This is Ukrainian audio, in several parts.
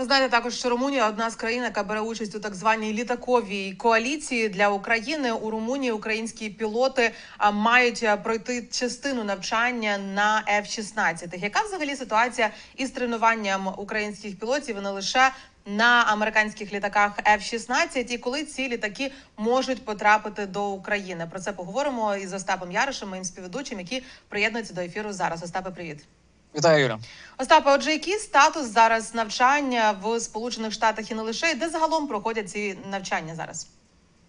Ви знаєте також, що Румунія одна з країн, яка бере участь у так званій літаковій коаліції для України. У Румунії українські пілоти мають пройти частину навчання на F-16. Яка взагалі ситуація із тренуванням українських пілотів не лише на американських літаках F-16? І коли ці літаки можуть потрапити до України? Про це поговоримо із Остапом Яришем, моїм співведучим, який приєднується до ефіру зараз. Остапе, привіт. Вітаю, Юля. Остапа, отже, який статус зараз навчання в Сполучених Штатах і не лише і де загалом проходять ці навчання зараз?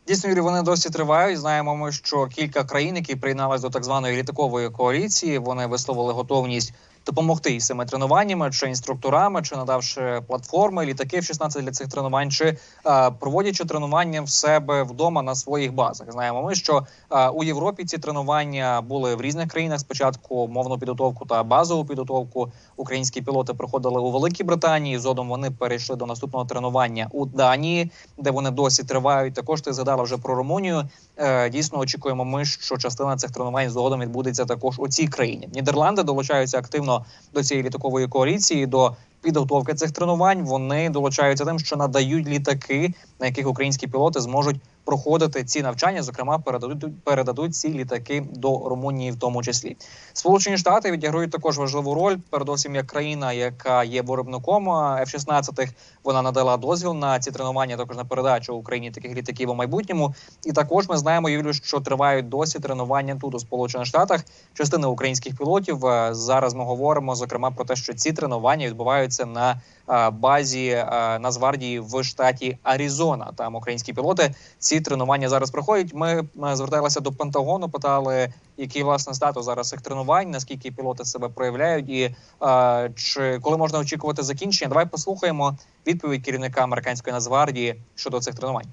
Дійсно, Юрій, вони досі тривають. Знаємо ми, що кілька країн, які приєдналися до так званої літакової коаліції, вони висловили готовність допомогти із цими тренуваннями, чи інструкторами, чи надавши платформи, літаки в 16 для цих тренувань, чи е, проводячи тренування в себе вдома на своїх базах. Знаємо ми, що е, у Європі ці тренування були в різних країнах. Спочатку мовну підготовку та базову підготовку. Українські пілоти проходили у Великій Британії. Згодом вони перейшли до наступного тренування у Данії, де вони досі тривають. Також ти згадала вже про Румунію. Е, дійсно очікуємо ми, що частина цих тренувань згодом відбудеться також у цій країні. Нідерланди долучаються активно до цієї літакової коаліції. до Підготовки цих тренувань вони долучаються тим, що надають літаки, на яких українські пілоти зможуть проходити ці навчання. Зокрема, передадуть передадуть ці літаки до Румунії, в тому числі. Сполучені Штати відіграють також важливу роль. Передусім, як країна, яка є виробником F-16, вона надала дозвіл на ці тренування, також на передачу Україні таких літаків у майбутньому. І також ми знаємо, Юлю, що тривають досі тренування тут у Сполучених Штатах. Частина українських пілотів е, зараз ми говоримо зокрема про те, що ці тренування відбуваються на е, базі е, Нацгвардії в штаті Аризона. Там українські пілоти ці тренування зараз проходять. Ми зверталися до Пентагону, питали, який власне статус зараз цих тренувань, наскільки пілоти себе проявляють, і чи коли можна очікувати закінчення. Давай послухаємо відповідь керівника американської Нацгвардії щодо цих тренувань.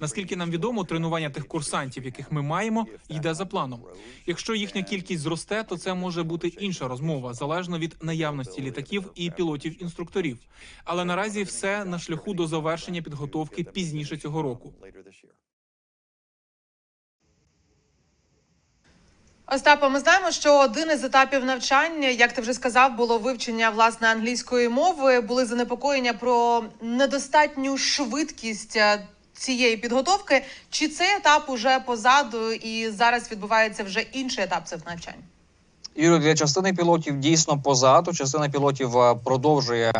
Наскільки нам відомо, тренування тих курсантів, яких ми маємо, йде за планом. Якщо їхня кількість зросте, то це може бути інша розмова, залежно від наявності літаків і пілотів-інструкторів. Але наразі все на шляху до завершення підготовки пізніше цього року. Остапа, ми знаємо, що один із етапів навчання, як ти вже сказав, було вивчення власне англійської мови. Були занепокоєння про недостатню швидкість е, цієї підготовки. Чи цей етап уже позаду і зараз відбувається вже інший етап цих навчань? Юрій, для частини пілотів дійсно позаду. Частина пілотів е, продовжує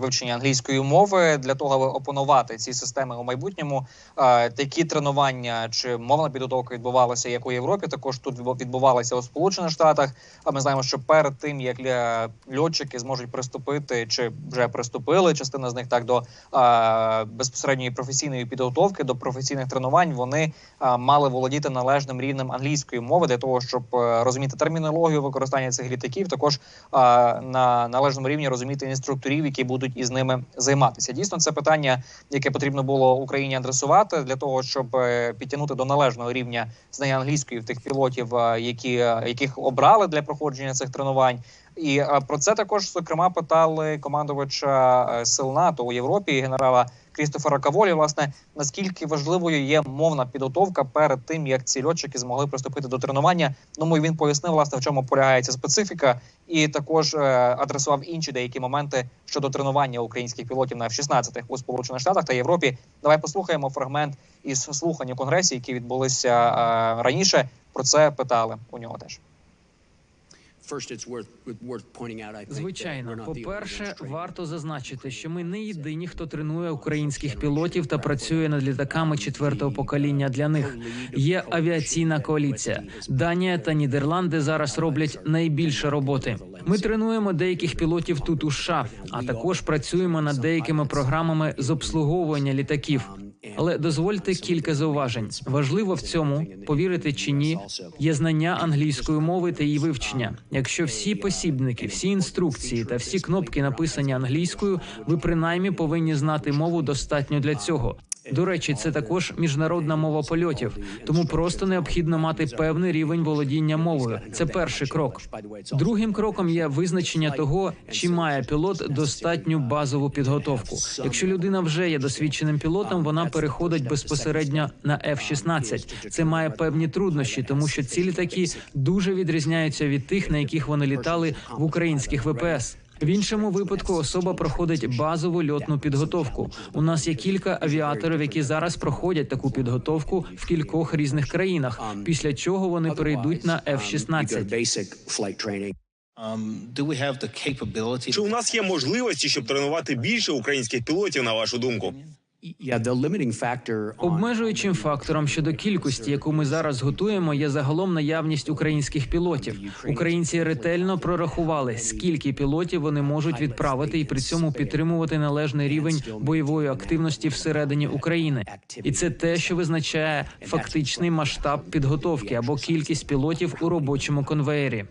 вивчення англійської мови для того, аби опанувати ці системи у майбутньому. Е, такі тренування чи мовна підготовка відбувалася як у Європі. Також тут відбувалися у Сполучених Штатах. А ми знаємо, що перед тим як льотчики зможуть приступити чи вже приступили, частина з них так до е, безпосередньої професійної підготовки, до професійних тренувань, вони мали володіти належним рівнем англійської мови для того, щоб розуміти термінологію використання цих літаків, також а, на належному рівні розуміти інструкторів, які будуть із ними займатися. Дійсно, це питання, яке потрібно було Україні адресувати для того, щоб е, підтягнути до належного рівня знання англійської в тих пілотів, які яких обрали для проходження цих тренувань. І про це також зокрема питали командувача е, сил НАТО у Європі генерала Крістофера Каволі. Власне наскільки важливою є мовна підготовка перед тим, як ці льотчики змогли приступити до тренування. Ну і він пояснив, власне, в чому полягається специфіка, і також е, адресував інші деякі моменти щодо тренування українських пілотів на F-16 у Сполучених Штатах та Європі. Давай послухаємо фрагмент із слухань у конгресі, які відбулися е, раніше. Про це питали у нього теж. Звичайно, по перше, варто зазначити, що ми не єдині, хто тренує українських пілотів та працює над літаками четвертого покоління. Для них є авіаційна коаліція. Данія та Нідерланди зараз роблять найбільше роботи. Ми тренуємо деяких пілотів тут у США, а також працюємо над деякими програмами з обслуговування літаків. Але дозвольте кілька зауважень. Важливо в цьому повірити чи ні, є знання англійської мови та її вивчення. Якщо всі посібники, всі інструкції та всі кнопки написані англійською, ви принаймні повинні знати мову достатньо для цього. До речі, це також міжнародна мова польотів, тому просто необхідно мати певний рівень володіння мовою. Це перший крок. Другим кроком є визначення того, чи має пілот достатню базову підготовку. Якщо людина вже є досвідченим пілотом, вона переходить безпосередньо на F-16. Це має певні труднощі, тому що ці літаки дуже відрізняються від тих, на яких вони літали в українських ВПС. В іншому випадку особа проходить базову льотну підготовку. У нас є кілька авіаторів, які зараз проходять таку підготовку в кількох різних країнах. Після чого вони перейдуть на F-16. Um? Чи у нас є можливості, щоб тренувати більше українських пілотів, на вашу думку? Обмежуючим фактором щодо кількості, яку ми зараз готуємо, є загалом наявність українських пілотів. Українці ретельно прорахували, скільки пілотів вони можуть відправити, і при цьому підтримувати належний рівень бойової активності всередині України. І це те, що визначає фактичний масштаб підготовки або кількість пілотів у робочому конвеєрі.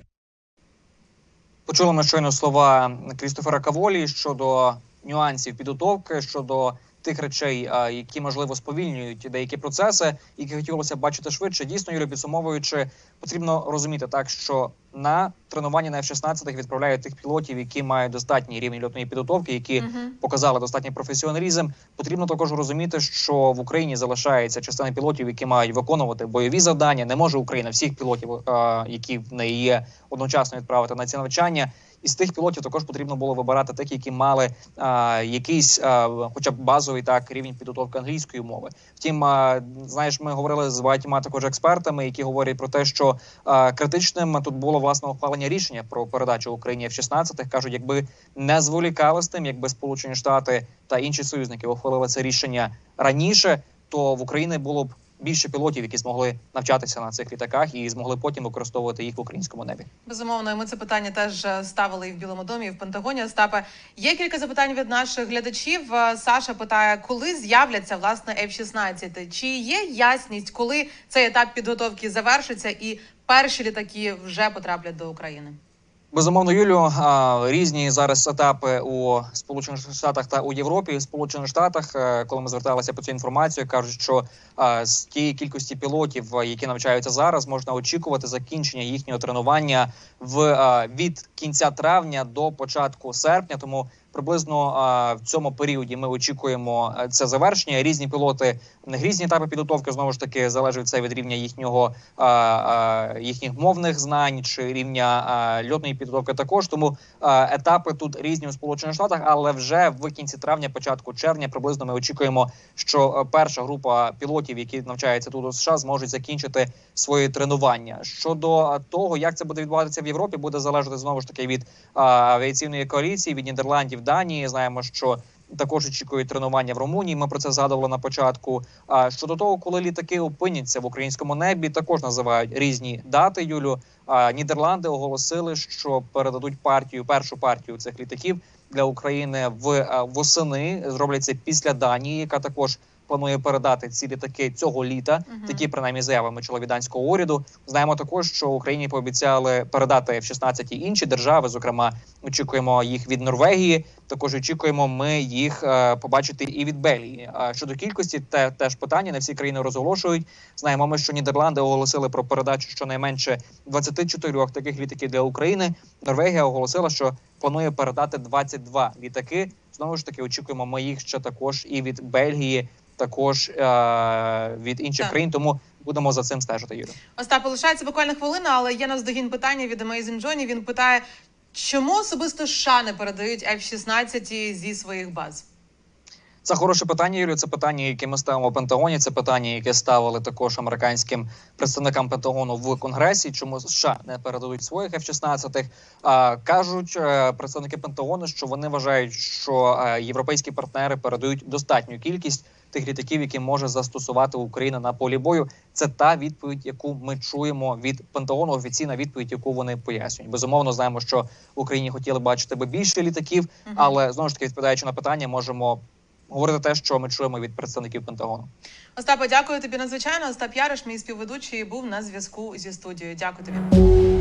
Почули ми щойно слова Крістофера Каволі щодо нюансів підготовки, щодо тих речей, які можливо сповільнюють деякі процеси, які хотілося бачити швидше. Дійсно, Юрій, підсумовуючи, потрібно розуміти так, що на тренування на F-16 відправляють тих пілотів, які мають достатній рівень льотної підготовки, які Мгм. показали достатній професіоналізм. Потрібно також розуміти, що в Україні залишається частина пілотів, які мають виконувати бойові завдання. Не може Україна всіх пілотів, е, які в неї є, одночасно відправити на ці навчання. І з тих пілотів також потрібно було вибирати тих, які мали а, якийсь, а, хоча б базовий так рівень підготовки англійської мови. Втім, а, знаєш, ми говорили з багатьма також експертами, які говорять про те, що а, критичним тут було власне ухвалення рішення про передачу Україні F-16. кажуть, якби не зволікали з тим, якби Сполучені Штати та інші союзники ухвалили це рішення раніше, то в Україні було б більше пілотів, які змогли навчатися на цих літаках і змогли потім використовувати їх в українському небі. Безумовно, і ми це питання теж е, ставили і в Білому домі, і в Пентагоні. Остапе, є кілька запитань від наших глядачів. Е, Саша питає, коли з'являться власне F-16? Чи є ясність, коли цей етап підготовки завершиться, і перші літаки вже потраплять до України? Безумовно, Юлю, різні зараз етапи у Сполучених Штатах та у Європі. У Сполучених Штатах, е, коли ми зверталися по цю інформацію, кажуть, що з тієї кількості пілотів, е, які навчаються зараз, можна очікувати закінчення їхнього тренування в від кінця травня до початку серпня. Тому приблизно а, в цьому періоді ми очікуємо е, це завершення. Різні пілоти різні етапи підготовки знову ж таки залежить це від рівня їхнього а, а, їхніх мовних знань чи рівня а, льотної підготовки. Також тому а, етапи тут різні у сполучених штатах, але вже в кінці травня, початку червня, приблизно ми очікуємо, що е, перша група пілотів, які навчаються тут у США, зможуть закінчити свої тренування. Щодо того, як це буде відбуватися в Європі, буде залежати знову ж таки від а, авіаційної коаліції, від Нідерландів, Данії. Знаємо, що також очікують тренування в Румунії. Ми про це згадували на початку. А щодо того, коли літаки опиняться в українському небі, також називають різні дати. Юлю а Нідерланди оголосили, що передадуть партію, першу партію цих літаків для України в восени. Зроблять це після Данії, яка також планує передати ці літаки цього літа. Мгм. Такі принаймні заяви ми чули від данського уряду. Знаємо також, що Україні пообіцяли передати в 16 інші держави. Зокрема, очікуємо їх від Норвегії. Також очікуємо ми їх е, побачити і від Бельгії. А щодо кількості, те теж питання не всі країни розголошують. Знаємо, ми що Нідерланди оголосили про передачу щонайменше 24 таких літаків для України. Норвегія оголосила, що планує передати 22 літаки. Знову ж таки, очікуємо ми їх ще також і від Бельгії, також е, від інших Так. країн. Тому будемо за цим стежити. Юрій. Остапе, лишається буквально хвилина, але є наздогін питання від Amazing Johnny. Він питає, чому особисто США не передають F-16 зі своїх баз? Це хороше питання, Юрію. Це питання, яке ми ставимо в Пентагоні. Це питання, яке ставили також американським представникам Пентагону в Конгресі. Чому США не передадуть своїх F-16? А, кажуть е, представники Пентагону, що вони вважають, що е, європейські партнери передають достатню кількість тих літаків, які може застосувати Україна на полі бою. Це та відповідь, яку ми чуємо від Пентагону. Офіційна відповідь, яку вони пояснюють. Безумовно, знаємо, що Україні хотіли бачити би більше літаків, але знову ж таки відповідаючи на питання, можемо говорити те, що ми чуємо від представників Пентагону. Остапе, дякую тобі надзвичайно. Остап Яриш, мій співведучий, був на зв'язку зі студією. Дякую тобі.